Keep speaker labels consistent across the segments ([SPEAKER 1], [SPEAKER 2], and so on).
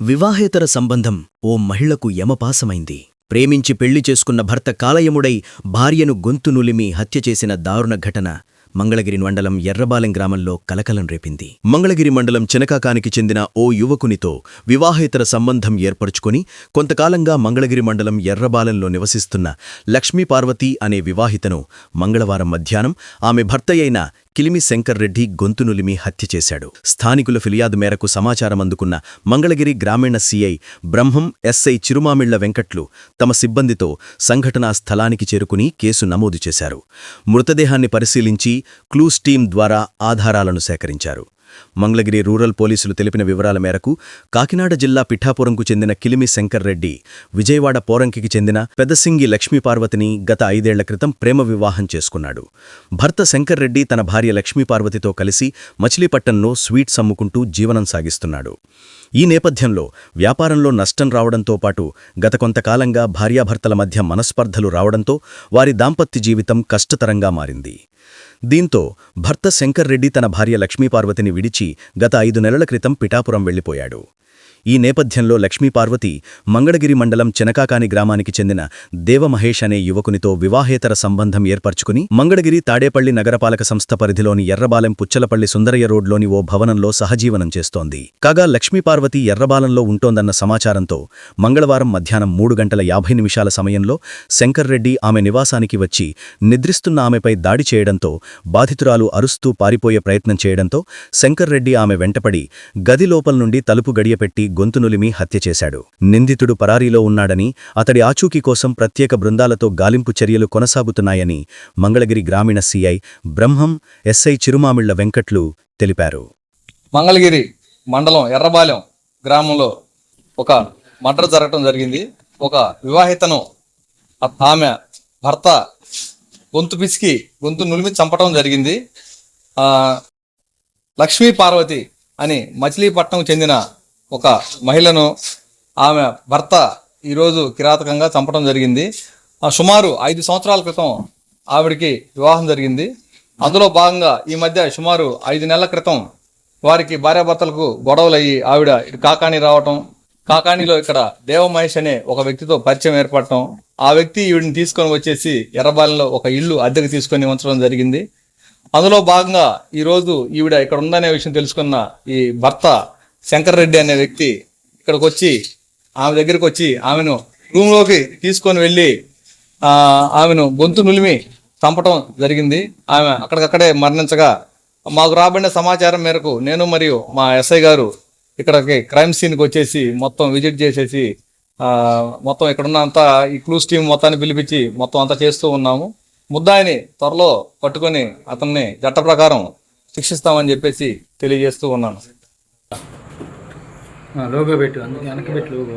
[SPEAKER 1] వివాహేతర సంబంధం ఓ మహిళకు యమపాసమైంది. ప్రేమించి పెళ్ళి చేసుకున్న భర్త కాలయముడై భార్యను గొంతు నులిమి హత్య చేసిన దారుణ ఘటన మంగళగిరి మండలం ఎర్రబాలెం గ్రామంలో కలకలం రేపింది. మంగళగిరి మండలం చినకాకానికి చెందిన ఓ యువకునితో వివాహేతర సంబంధం ఏర్పరచుకుని కొంతకాలంగా మంగళగిరి మండలం ఎర్రబాలెంలో నివసిస్తున్న లక్ష్మీపార్వతి అనే వివాహితను మంగళవారం మధ్యాహ్నం ఆమె భర్తయైన కిలిమి శంకర్రెడ్డి గొంతునులిమి హత్య చేశాడు. స్థానికుల ఫిర్యాదు మేరకు సమాచారం అందుకున్న మంగళగిరి గ్రామీణ సీఐ బ్రహ్మం ఎస్ఐ చిరుమామిళ్ళ వెంకట్లు తమ సిబ్బందితో సంఘటనా స్థలానికి చేరుకుని కేసు నమోదు చేశారు. మృతదేహాన్ని పరిశీలించి క్లూస్ టీం ద్వారా ఆధారాలను సేకరించారు. మంగళగిరి రూరల్ పోలీసులు తెలిపిన వివరాల మేరకు కాకినాడ జిల్లా పిఠాపురంకు చెందిన కిలిమి శంకర్రెడ్డి విజయవాడ పోరంకికి చెందిన పెదసింగి లక్ష్మీపార్వతిని గత ఐదేళ్ళ క్రితం ప్రేమ వివాహం చేసుకున్నాడు. భర్త శంకర్రెడ్డి తన భార్య లక్ష్మీపార్వతితో కలిసి మచిలీపట్నంలో స్వీట్స్ అమ్ముకుంటూ జీవనం సాగిస్తున్నాడు. ఈ నేపథ్యంలో వ్యాపారంలో నష్టం రావడంతో పాటు గత కొంతకాలంగా భార్యాభర్తల మధ్య మనస్పర్ధలు రావడంతో వారి దాంపత్య జీవితం కష్టతరంగా మారింది. దీంతో భర్త శంకర్రెడ్డి తన భార్య లక్ష్మీపార్వతిని విడిచి గత ఐదు నెలల క్రితం పిఠాపురం వెళ్ళిపోయాడు ఈ నేపథ్యంలో లక్ష్మీపార్వతి మంగళగిరి మండలం చెనకాకాని గ్రామానికి చెందిన దేవమహేష్ అనే యువకునితో వివాహేతర సంబంధం ఏర్పరచుకుని మంగళగిరి తాడేపల్లి నగరపాలక సంస్థ పరిధిలోని ఎర్రబాలెం పుచ్చలపల్లి సుందరయ్య రోడ్లోని ఓ భవనంలో సహజీవనం చేస్తోంది. కాగా లక్ష్మీపార్వతి ఎర్రబాలెంలో ఉంటోందన్న సమాచారంతో మంగళవారం మధ్యాహ్నం మూడు గంటల యాభై నిమిషాల సమయంలో శంకర్రెడ్డి ఆమె నివాసానికి వచ్చి నిద్రిస్తున్న ఆమెపై దాడి చేయడంతో బాధితురాలు అరుస్తూ పారిపోయే ప్రయత్నం చేయడంతో శంకర్రెడ్డి ఆమె వెంటపడి గది లోపల నుండి తలుపు గడియపెట్టి గొంతునులిమి హత్య చేశాడు. నిందితుడు పరారీలో ఉన్నాడని అతడి ఆచూకీ కోసం ప్రత్యేక బృందాలతో గాలింపు చర్యలు కొనసాగుతున్నాయని మంగళగిరి గ్రామీణ సీఐ బ్రహ్మం ఎస్ఐ చిరుమామిళ్ళ వెంకట్లు తెలిపారు.
[SPEAKER 2] మంగళగిరి మండలం ఎర్రబాలెం గ్రామంలో ఒక మర్డర్ జరగటం జరిగింది. ఒక వివాహితను ఆమె భర్త గొంతు పిసికి గొంతు నులిమి చంపటం జరిగింది. లక్ష్మీ పార్వతి అని మచిలీపట్నం చెందిన ఒక మహిళను ఆమె భర్త ఈరోజు కిరాతకంగా చంపడం జరిగింది. ఆ సుమారు ఐదు సంవత్సరాల క్రితం ఆవిడికి వివాహం జరిగింది. అందులో భాగంగా ఈ మధ్య సుమారు ఐదు నెలల క్రితం వారికి భార్యాభర్తలకు గొడవలు అయ్యి ఆవిడ కాకాణి రావటం కాకాణిలో ఇక్కడ దేవమహేష్ అనే ఒక వ్యక్తితో పరిచయం ఏర్పడటం ఆ వ్యక్తి ఈవిడిని తీసుకొని వచ్చేసి ఎర్రబాలెంలో ఒక ఇల్లు అద్దెకు తీసుకొని ఉంచడం జరిగింది. అందులో భాగంగా ఈరోజు ఈవిడ ఇక్కడ ఉందనే విషయం తెలుసుకున్న ఈ భర్త శంకర్ రెడ్డి అనే వ్యక్తి ఇక్కడికి వచ్చి ఆమె దగ్గరికి వచ్చి ఆమెను రూమ్లోకి తీసుకొని వెళ్ళి ఆమెను గొంతు నులిమి చంపటం జరిగింది. ఆమె అక్కడికక్కడే మరణించగా మాకు రాబడిన సమాచారం మేరకు నేను మరియు మా ఎస్ఐ గారు ఇక్కడికి క్రైమ్ సీన్కి వచ్చేసి మొత్తం విజిట్ చేసేసి మొత్తం ఇక్కడున్న అంతా ఈ క్లూస్ టీం మొత్తాన్ని పిలిపించి మొత్తం అంతా చేస్తూ ఉన్నాము. ముద్దాయిని త్వరలో పట్టుకొని అతన్ని చట్ట ప్రకారం శిక్షిస్తామని చెప్పేసి తెలియజేస్తూ ఉన్నాను.
[SPEAKER 3] లోగో పెట్టు అందుకే వెనక్కి పెట్టు లోగో.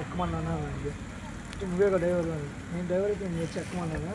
[SPEAKER 4] ఎక్కమన్నానా నువ్వే ఒక డ్రైవర్ నేను డ్రైవర్ అయితే నేను వచ్చి ఎక్కమన్నానా?